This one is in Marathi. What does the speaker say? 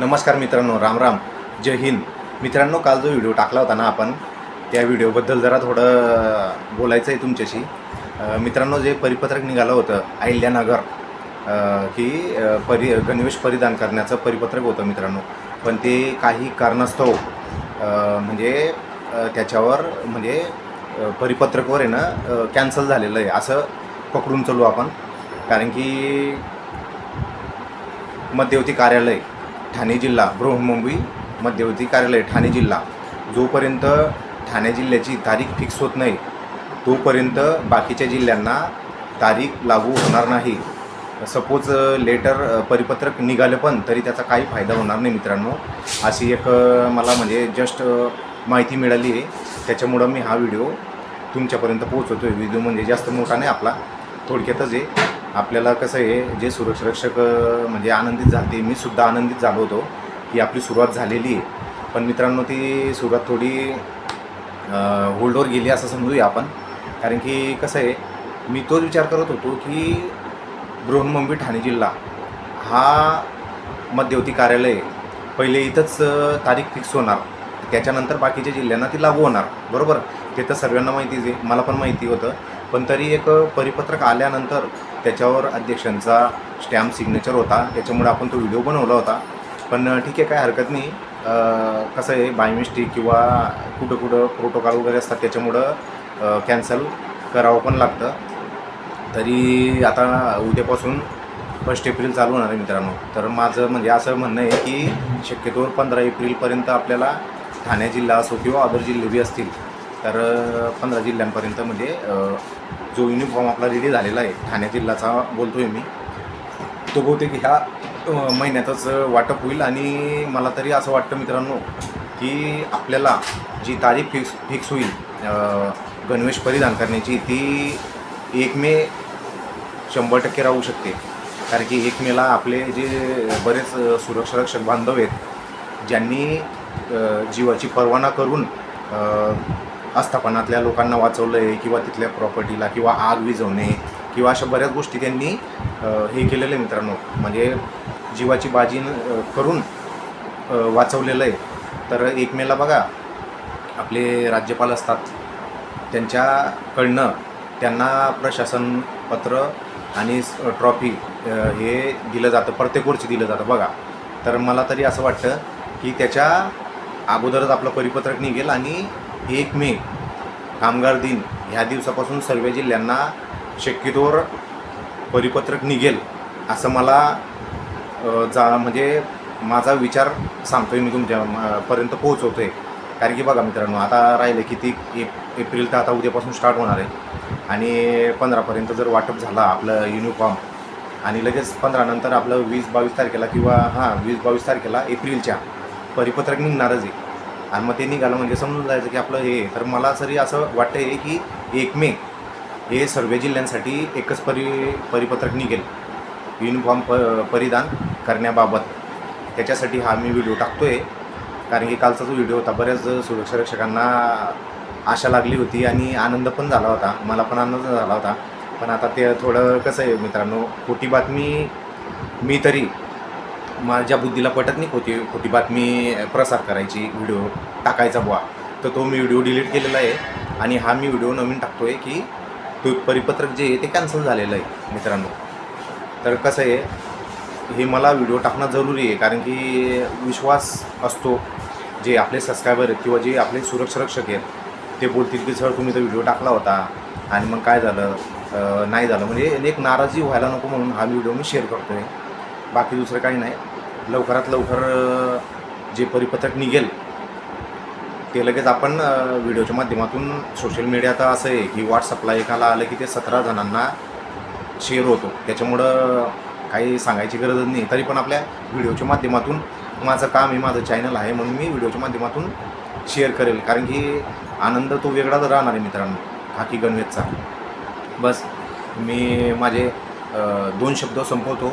नमस्कार मित्रांनो राम राम. जय हिंद. मित्रांनो काल जो व्हिडिओ टाकला होता ना आपण त्या व्हिडिओबद्दल जरा थोडं बोलायचं आहे तुमच्याशी मित्रांनो जे परिपत्रक निघालं होतं अहिल्यानगर की परि गणवेश परिधान करण्याचं परिपत्रक होतं मित्रांनो. पण ते काही कारणास्तव म्हणजे त्याच्यावर म्हणजे परिपत्रकवर आहे ना कॅन्सल झालेलं आहे. असं पकडून चालू आपण. कारण की मध्यवर्ती कार्यालय ठाणे जिल्हा बृहन्मुंबई मध्यवर्ती कार्यालय ठाणे जिल्हा. जोपर्यंत ठाणे जिल्ह्याची तारीख फिक्स होत नाही तोपर्यंत बाकीच्या जिल्ह्यांना तारीख लागू होणार नाही. सपोज लेटर परिपत्रक निघालं पण तरी त्याचा काही फायदा होणार नाही मित्रांनो. अशी एक मला म्हणजे जस्ट माहिती मिळाली आहे. त्याच्यामुळं मी हा व्हिडिओ तुमच्यापर्यंत पोहोचवतो आहे व्हिडिओ म्हणजे जास्त मोठा नाही आपला थोडक्यातच आहे. आपल्याला कसं आहे जे सुरक्षरक्षक म्हणजे आनंदित झाले मी सुद्धा आनंदित झालो होतो की आपली सुरुवात झालेली आहे. पण मित्रांनो ती सुरुवात थोडी होल्डवर गेली असं समजूया आपण. कारण की कसं आहे मी तोच विचार करत होतो की बृहन्मुंबई ठाणे जिल्हा हा मध्यवर्ती कार्यालय पहिले इथंच तारीख फिक्स होणार. त्याच्यानंतर बाकीच्या जिल्ह्यांना ती लागू होणार. बरोबर? ते तर सर्वांना माहितीच आहे. मला पण माहिती होतं. पण तरी एक परिपत्रक आल्यानंतर त्याच्यावर अध्यक्षांचा स्टॅम्प सिग्नेचर होता. त्याच्यामुळे आपण तो व्हिडिओ बनवला होता. पण ठीक आहे काय हरकत नाही. कसं आहे बाय मिस्टेक किंवा कुठं कुठं प्रोटोकॉल वगैरे असतात त्याच्यामुळं कॅन्सल करावं पण लागतं. तरी आता उद्यापासून फर्स्ट एप्रिल चालू होणार आहे मित्रांनो. तर माझं म्हणजे असं म्हणणं आहे की शक्यतोवर पंधरा एप्रिलपर्यंत आपल्याला ठाणे जिल्हा असो किंवा अदर जिल्हे बी असतील तर पंधरा जिल्ह्यांपर्यंत म्हणजे जो युनिफॉर्म आपला रेडी झालेला आहे ठाणे जिल्ह्याचा बोलतो आहे मी तो बहुतेक ह्या महिन्यातच वाटप होईल. आणि मला तरी असं वाटतं मित्रांनो की आपल्याला जी तारीख फिक्स फिक्स होईल गणवेश परिधान करण्याची ती एक मे शंभर टक्के राहू शकते. कारण की एक मेला आपले जे बरेच सुरक्षारक्षक बांधव आहेत ज्यांनी जीवाची पर्वा न करून आस्थापनातल्या लोकांना वाचवलं आहे किंवा तिथल्या प्रॉपर्टीला किंवा आग विझवणे किंवा अशा बऱ्याच गोष्टी त्यांनी हे केलेलं आहे मित्रांनो. म्हणजे जीवाची बाजी करून वाचवलेलं आहे. तर एक मेला बघा आपले राज्यपाल असतात. त्यांच्याकडनं त्यांना प्रशासन पत्र आणि ट्रॉफी हे दिलं जातं. प्रत्येक वर्षी दिलं जातं. बघा. तर मला तरी असं वाटतं की त्याच्या अगोदरच आपलं परिपत्रक निघेल आणि एक मे कामगार दिन. ह्या दिवसापासून सर्व जिल्ह्यांना शक्यतोवर परिपत्रक निघेल असं मला जा म्हणजे माझा विचार सांगतो आहे मी तुमच्यापर्यंत पोहोचवतो आहे कारण की बघा मित्रांनो आता राहिले किती एप एप्रिल तर आता उद्यापासून स्टार्ट होणार आहे. आणि पंधरापर्यंत जर वाटप झाला आपलं युनिफॉर्म आणि लगेच पंधरानंतर आपलं वीस बावीस तारखेला किंवा हां वीस बावीस तारखेला एप्रिलच्या परिपत्रक निघणारच आहे. आणि मग ते निघालं म्हणजे समजून जायचं की आपलं हे. तर मला तरी असं वाटतं आहे की एक मे हे सर्व जिल्ह्यांसाठी एकच परि परिपत्रक निघेल. युनिफॉर्म प परिधान करण्याबाबत. त्याच्यासाठी हा मी व्हिडिओ टाकतो आहे कारण की कालचा जो व्हिडिओ होता बऱ्याच सुरक्षारक्षकांना आशा लागली होती आणि आनंद पण झाला होता. मला पण आनंद झाला होता. पण आता ते थोडं कसं आहे मित्रांनो खोटी बातमी मी तरी माझ्या बुद्धीला पटत नाही खोटी खोटी बातमी प्रसार करायची व्हिडिओ टाकायचा बुवा. तर तो मी व्हिडिओ डिलीट केलेला आहे आणि हा मी व्हिडिओ नवीन टाकतो आहे की तो परिपत्रक जे आहे ते कॅन्सल झालेलं आहे मित्रांनो. तर कसं आहे हे मला व्हिडिओ टाकणं जरुरी आहे कारण की विश्वास असतो. जे आपले सबस्क्रायबर आहेत किंवा जे आपले सुरक्षारक्षक आहेत ते बोलतील की सर तुम्ही तर व्हिडिओ टाकला होता आणि मग काय झालं? नाही झालं. म्हणजे एक नाराजी व्हायला नको म्हणून हा व्हिडिओ मी शेअर करतो आहे बाकी दुसरं काही नाही. लवकरात लवकर जे परिपत्रक निघेल ते लगेच आपण व्हिडिओच्या माध्यमातून सोशल मीडिया तर असं आहे की व्हॉट्सअपला एकाला आलं की ते सतरा जणांना शेअर होतो. त्याच्यामुळं काही सांगायची गरजच नाही. तरी पण आपल्या व्हिडिओच्या माध्यमातून माझं काम आहे माझं चॅनल आहे म्हणून मी व्हिडिओच्या माध्यमातून शेअर करेल. कारण की आनंद तो वेगळाच राहणार आहे मित्रांनो हाकी गणवेदचा बस मी माझे दोन शब्द संपवतो.